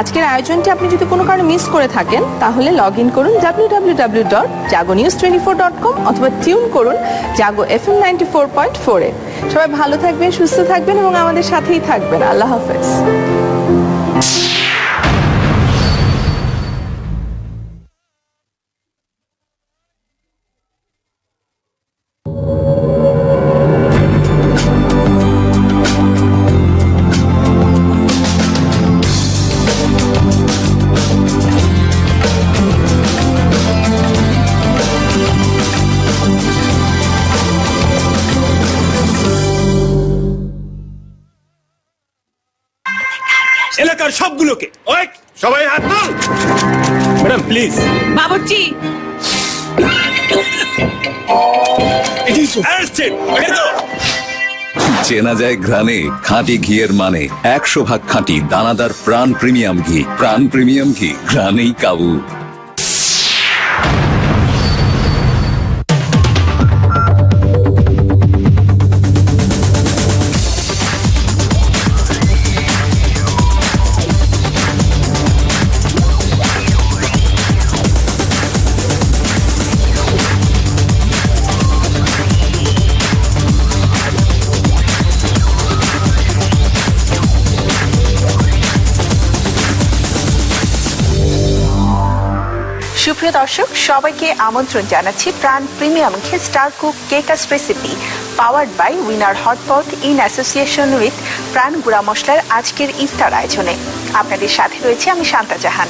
আজকের আয়োজনটি আপনি যদি কোনো কারণে মিস করে থাকেন, তাহলে লগ ইন করুন W W W dot Jago news twenty four dot com অথবা টিউন করুন Jago F M ninety four point ফোরে সবাই ভালো থাকবেন, সুস্থ থাকবেন এবং আমাদের সাথেই থাকবেন। আল্লাহ হাফেজ। এলাকার সবগুলোকে। ওই সবাই হাত তুল। Madam please. বাবুর্চি। চেনা যায় ঘ্রাণে খাঁটি ঘিয়ের মানে একশো ভাগ খাঁটি দানাদার প্রাণ প্রিমিয়াম ঘি। প্রাণ প্রিমিয়াম ঘি ঘ্রাণেই কাবু। দর্শক, সবাইকে আমন্ত্রণ জানাচ্ছি Pran premium star cook Keka's recipe powered by Winner Hotpot in association with Pran গুঁড়া মশলার আজকের ইফতার আয়োজনে। আপনাদের সাথে রয়েছে আমি শান্তা জাহান।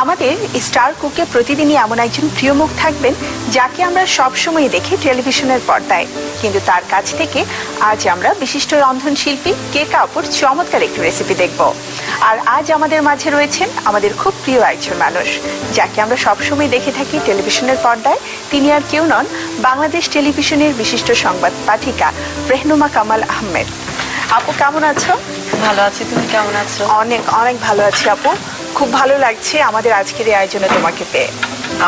আমাদের স্টার কুকে প্রতিদিনই এমন একজন প্রিয় মুখ থাকবেন যাকে আমরা সবসময় দেখি টেলিভিশনের পর্দায়। কিন্তু তার কাছ থেকে আজ আমরা বিশিষ্ট রন্ধনশিল্পী কে কাপুর চমৎকার একটি রেসিপি দেখব। আর আজ আমাদের মাঝে রয়েছেন আমাদের খুব প্রিয় একজন মানুষ যাকে আমরা সবসময় দেখে থাকি টেলিভিশনের পর্দায়। তিনি আর কেউ নন বাংলাদেশ টেলিভিশনের বিশিষ্ট সংবাদ পাঠিকা রেহনুমা কামাল আহমেদ। আপু কেমন আছো? ভালো আছি তুমি কেমন আছো? অনেক অনেক ভালো আছি আপু। খুব ভালো লাগছে আমাদের আজকের এই আয়োজনে তোমাকে পেয়ে।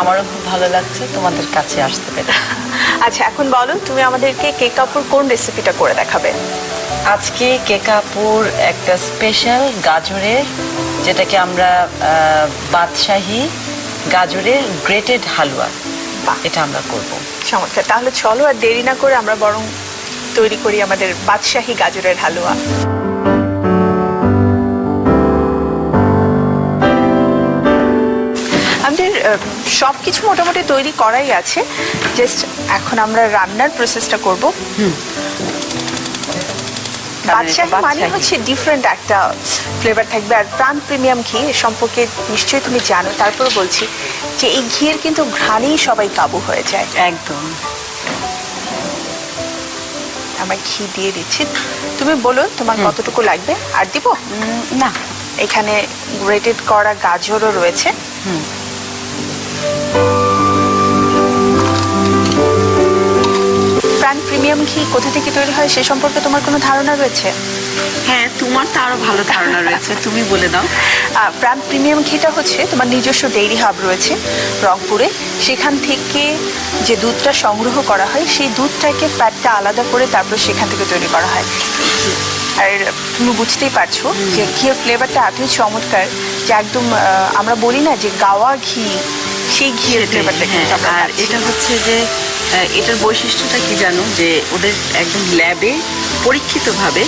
আমারও খুব ভালো লাগছে তোমাদের কাছে আসতে পেরে। আচ্ছা এখন বলো তুমি আমাদেরকে কেক কাপড় কোন রেসিপিটা করে দেখাবে? আজকে কেকাপুর একটা স্পেশাল গাজরের যেটাকে আমরা বাদশাহী গাজরের গ্রেটেড হালুয়া। এটা আমরা করব। চমৎকার। তাহলে চলো আর দেরি না করে আমরা বরং তৈরি করি আমাদের বাদশাহী গাজরের হালুয়া। সব কিছু মোটামুটি তৈরি করাই আছে। জাস্ট এখন আমরা রান্নার প্রসেসটা করব। বাদশাহী মানে হচ্ছে ডিফারেন্ট একটা ফ্লেভার থাকবে। আর প্রাণ প্রিমিয়াম ঘি সম্পর্কে নিশ্চয়ই তুমি জানো। তারপর বলছি যে এই ঘিয়ের কিন্তু ঘ্রাণেই সবাই কাবু হয়ে যায়। একদম। আমার ঘি দিয়ে দিচ্ছি। তুমি বলো তোমার কতটুকু লাগবে? আর দিব? না। এখানে গ্রেটেড করা গাজরও রয়েছে। প্রাণ প্রিমিয়াম ঘি কোথা থেকে তৈরি হয় সে সম্পর্কে তোমার কোনো ধারণা রয়েছে? হ্যাঁ তোমার তো আরও ভালো ধারণা রয়েছে তুমি বলে দাও। প্রাণ প্রিমিয়াম ঘিটা হচ্ছে তোমার নিজস্ব ডেইরি হাব রয়েছে রংপুরে। সেখান থেকে যে দুধটা সংগ্রহ করা হয় সেই দুধটাকে ফ্যাটটা আলাদা করে তারপর সেখান থেকে তৈরি করা হয়। আর তুমি বুঝতেই পারছ যে ঘিয়ের ফ্লেভারটা এতই চমৎকার যে একদম আমরা বলি না যে গাওয়া ঘি সেই ঘিয়ের ফ্লেভারটা হ্যাঁ, আর এটা হচ্ছে যে এটার বৈশিষ্ট্যটা কি জানো? যে ওদের একদম ল্যাবে পরীক্ষিতভাবে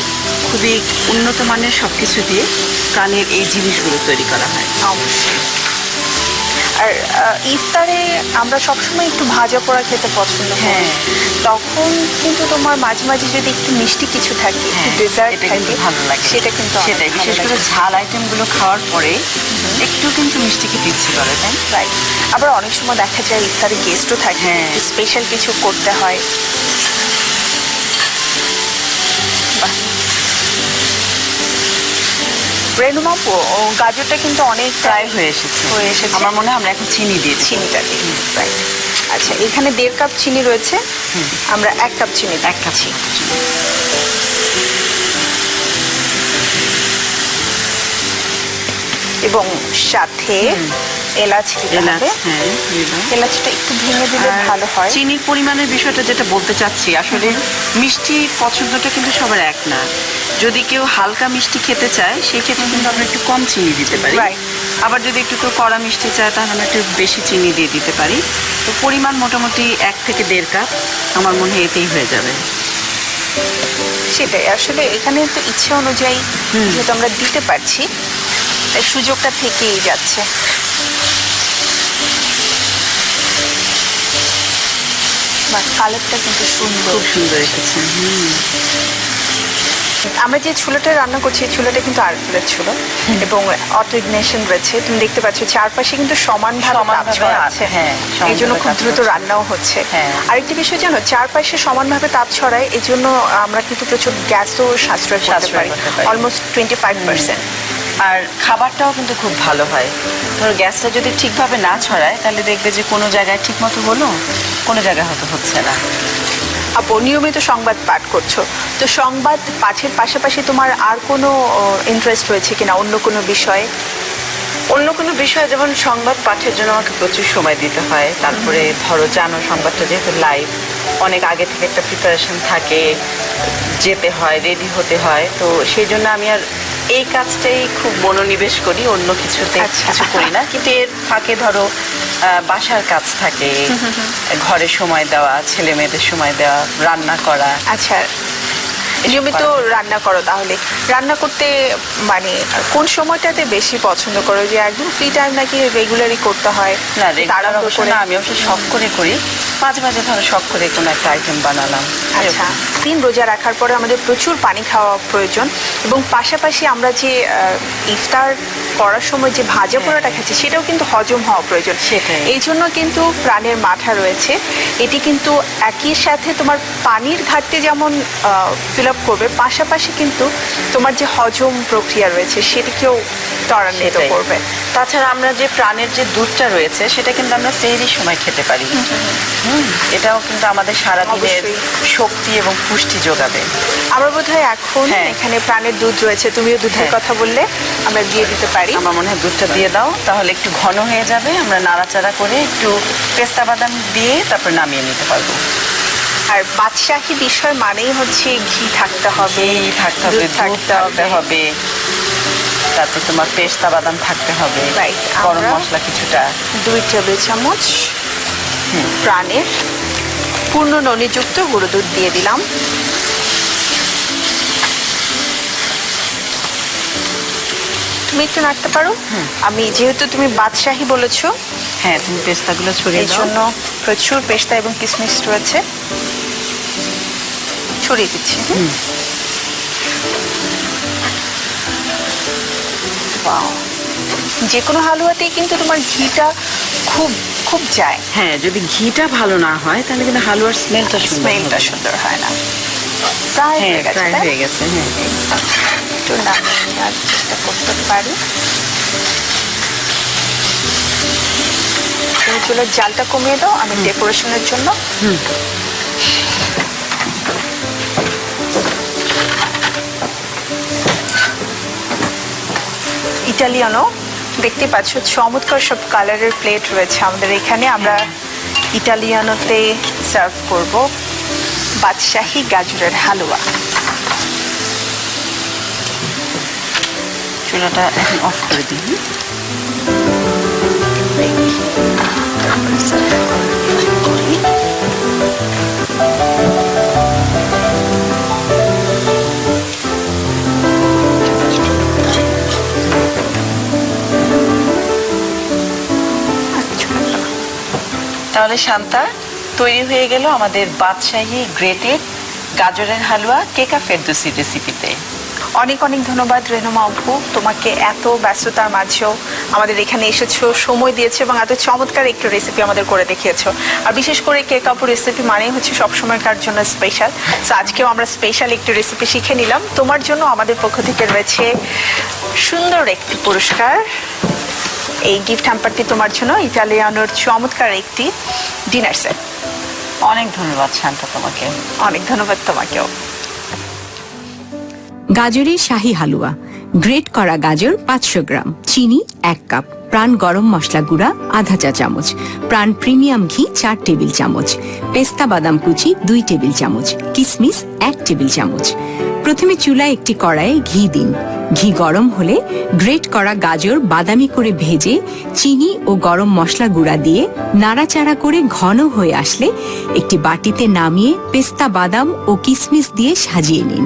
খুবই উন্নত মানের সবকিছু দিয়ে প্রাণের এই জিনিসগুলো তৈরি করা হয়। অবশ্যই। আর ইফতারে আমরা সবসময় একটু ভাজা পোড়া খেতে পছন্দ হ্যাঁ। তখন কিন্তু তোমার মাঝে মাঝে যদি একটু মিষ্টি কিছু থাকে একটু হ্যাঁ, ডেজার্ট থাকে ভালো লাগে। সেটা কিন্তু সেটাই বিশেষ করে। ঝাল আইটেমগুলো খাওয়ার পরে একটু কিন্তু তাই না? আবার অনেক সময় দেখা যায় ইফতারে গেস্টও থাকে হ্যাঁ। স্পেশাল কিছু করতে হয় ও গাজরটা কিন্তু অনেক প্রায় হয়ে এসেছে হয়ে এসেছে। আমার মনে হয় আমরা এখন চিনি দিয়ে চিনিটা দিই Right. আচ্ছা এখানে দেড় কাপ চিনি রয়েছে আমরা এক কাপ চিনি এক কাপ চিনি। এবং সাথে এলাচ দিতে হবে। হ্যাঁ এলাচটা একটু ভেঙে দিলে ভালো হয়। চিনির পরিমাণের বিষয়টা যেটা বলতে চাচ্ছি আসলে মিষ্টি পছন্দটা কিন্তু সবার এক না। যদি কেউ হালকা মিষ্টি খেতে চায় সেই ক্ষেত্রে কিন্তু আমরা একটু কম চিনি দিতে পারি। আবার যদি একটু কেউ কড়া মিষ্টি চায় তাহলে আমরা একটু বেশি চিনি দিয়ে দিতে পারি। তো পরিমাণ মোটামুটি এক থেকে দেড় কাপ আমার মনে হয় এতেই হয়ে যাবে। সেটাই আসলে এখানে তো ইচ্ছে অনুযায়ী যেহেতু আমরা দিতে পারছি তাই সুযোগটা থেকেই যাচ্ছে। কালারটা কিন্তু সুন্দর। খুব সুন্দর এসেছে আমরা যে চুলাটা রান্না করছি এই চুলাটা কিন্তু আরফুলের চুলো এবং অটো ইগনিশন রয়েছে তুমি দেখতে পাচ্ছ চারপাশে কিন্তু সমানভাবে তাপ সমানভাবে আছে, হ্যাঁ, এই জন্য খুব দ্রুত রান্নাও হচ্ছে। হ্যাঁ। আরেকটি বিষয় জানো চারপাশে সমানভাবে তাপ ছড়ায় এই জন্য আমরা কিন্তু প্রচুর গ্যাসও সাশ্রয় করতে পারি। অলমোস্ট টোয়েন্টি ফাইভ পার্সেন্ট আর খাবারটাও কিন্তু খুব ভালো হয়। ধরো গ্যাসটা যদি ঠিকভাবে না ছড়ায় তাহলে দেখবে যে কোনো জায়গায় ঠিক মতো হলো কোনো জায়গায় হয়তো হচ্ছে না। আপু নিয়মিত সংবাদ পাঠ করছ। তো সংবাদ পাঠের পাশাপাশি তোমার আর কোনো ইন্টারেস্ট রয়েছে কিনা? অন্য কোনো বিষয়ে? অন্য কোনো বিষয় যেমন সংবাদ পাঠের জন্য আমাকে প্রচুর সময় দিতে হয়। তারপরে ধরো জানো সংবাদটা যেহেতু লাইভ অনেক আগে থেকে একটা প্রিপারেশন থাকে যেতে হয় রেডি হতে হয়। তো সেই জন্য আমি আর এই কাজটাই খুব মনোনিবেশ করি অন্য কিছুতে আচ্ছা। কিছু করি না। কিন্তু এর ফাঁকে ধরো বাসার কাজ থাকে। ঘরে সময় দেওয়া ছেলে মেয়েদের সময় দেওয়া রান্না করা। আচ্ছা। নিয়মিত রান্না করো তাহলে। রান্না করতে মানে কোন সময়টাতে বেশি পছন্দ করো? যে একদম ফ্রি টাইম নাকি রেগুলারই করতে হয়? না রেগুলার তাড়াহুড়ো করে? আমি অবশ্য শখ করে করি। মাঝে মাঝে ধরো শখ করে কোনো একটা আইটেম বানালাম। আচ্ছা। দিন রোজা রাখার পরে আমাদের প্রচুর পানি খাওয়া প্রয়োজন এবং পাশাপাশি আমরা যে ইফতার করার সময় যে ভাজা পোড়াটা খাচ্ছি সেটাও কিন্তু হজম হওয়া প্রয়োজন। এই জন্য কিন্তু প্রাণের মাথা রয়েছে। এটি কিন্তু একই সাথে তোমার পানির ঘাটতি যেমন ফিল আপ করবে পাশাপাশি কিন্তু তোমার যে হজম প্রক্রিয়া রয়েছে সেটিকেও ত্বরান্বিত করবে। তাছাড়া আমরা যে প্রাণের যে দুধটা রয়েছে সেটা কিন্তু আমরা সেহরির সময় খেতে পারি। এটাও কিন্তু আমাদের সারাদিনের। শক্তি এবং পুষ্টি যোগাবে। আমার বোধ হয় এখন হ্যাঁ। এখানে প্রাণের দুধ রয়েছে। তুমিও দুধের হ্যাঁ। কথা বললে আমরা দিয়ে দিতে পারি। আমার মনে হয় দুধটা দিয়ে দাও তাহলে একটু ঘন হয়ে যাবে। আমরা নাড়াচাড়া করে একটু পেস্তা বাদাম দিয়ে তারপর নামিয়ে নিতে পারব। আর বাদশাহী বিষয় মানেই হচ্ছে ঘি থাকতে হবে থাকতে হবে দুধ থাকতে হবে। তারপর তোমার পেস্তা বাদাম থাকতে হবে। গরম মশলা কিছুটা। দুই টেবিল চামচ প্রাণের পূর্ণ ননিযুক্ত গুঁড়ো দুধ দিয়ে দিলাম। তুমি একটু নাড়তে পারো? আমি যেহেতু তুমি বাদশাহী বলেছ হ্যাঁ তুমি পেস্তাগুলো ছড়িয়ে এই জন্য প্রচুর পেস্তা এবং কিশমিশ রয়েছে। ছড়িয়ে দিচ্ছি. যে কোনো হালুয়াতেই কিন্তু তোমার ঘিটা খুব খুব যায়। হ্যাঁ যদি ঘিটা ভালো না হয় তাহলে কিন্তু হালুয়ার স্মেলটা স্মেলটা সুন্দর হয় না। প্রায় হ্যাঁ হয়ে গেছে প্রায়? হয়ে গেছে হ্যাঁ। একটু নামিয়ে চেষ্টা করতে পারি। তুমি চুলের জালটা কমিয়ে দাও আমি ডেকোরেশনের জন্য। ইটালিয়ানো দেখতে পাচ্ছ, চমৎকার সব কালারের প্লেট রয়েছে আমাদের এখানে। আমরা ইটালিয়ানোতে সার্ভ করব বাদশাহী গাজরের হালুয়া। চুলাটা এখন অফ করে দিই। তাহলে শান্তা তৈরি হয়ে গেল আমাদের বাদশাহী গ্রেটেড গাজরের হালুয়া কেকা ফেরদুসি রেসিপিতে অনেক অনেক ধন্যবাদ রেনুমা অপু, তোমাকে এত ব্যস্ততার মাঝেও আমাদের এখানে এসেছ, সময় দিয়েছ এবং এত চমৎকার একটু রেসিপি আমাদের করে দেখিয়েছো। আর বিশেষ করে কেক আপু রেসিপি মানেই হচ্ছে সবসময়কার জন্য স্পেশাল তো আজকেও আমরা স্পেশাল একটু রেসিপি শিখে নিলাম। তোমার জন্য আমাদের পক্ষ থেকে রয়েছে সুন্দর একটি পুরস্কার। এই গিফট হ্যাম্পারটি তোমার জন্য ইটালিয়ানোর চমৎকার একটি ডিনার সেট অনেক ধন্যবাদ শান্তা তোমাকে। অনেক ধন্যবাদ তোমাকেও। গাজরের শাহী হালুয়া গ্রেট করা গাজর পাঁচশো গ্রাম চিনি এক কাপ প্রাণ গরম মশলা গুঁড়া আধা চা চামচ প্রাণ প্রিমিয়াম ঘি চার টেবিল চামচ পেস্তা বাদাম কুচি দুই টেবিল চামচ কিসমিস এক টেবিল চামচ। প্রথমে চুলায় একটি কড়াইয়ে ঘি দিন। ঘি গরম হলে গ্রেট করা গাজর বাদামি করে ভেজে চিনি ও গরম মশলা গুঁড়া দিয়ে নাড়াচাড়া করে ঘন হয়ে আসলে একটি বাটিতে নামিয়ে পেস্তা, বাদাম ও কিশমিশ দিয়ে সাজিয়ে নিন।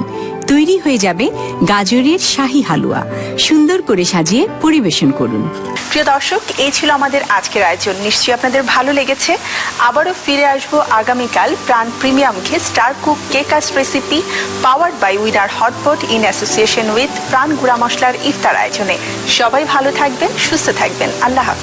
তৈরি হয়ে যাবে গাজরের শাহি হালুয়া। সুন্দর করে সাজিয়ে পরিবেশন করুন। প্রিয় দর্শক এই ছিল আমাদের আজকের আয়োজন। নিশ্চয়ই আপনাদের ভালো লেগেছে। আবারও ফিরে আসব আগামীকাল Pran premium ghee star cook Keka's recipe powered by Winner Hotpot in association with Pran গুঁড়া মশলার ইফতার আয়োজনে। সবাই ভালো থাকবেন, সুস্থ থাকবেন। আল্লাহ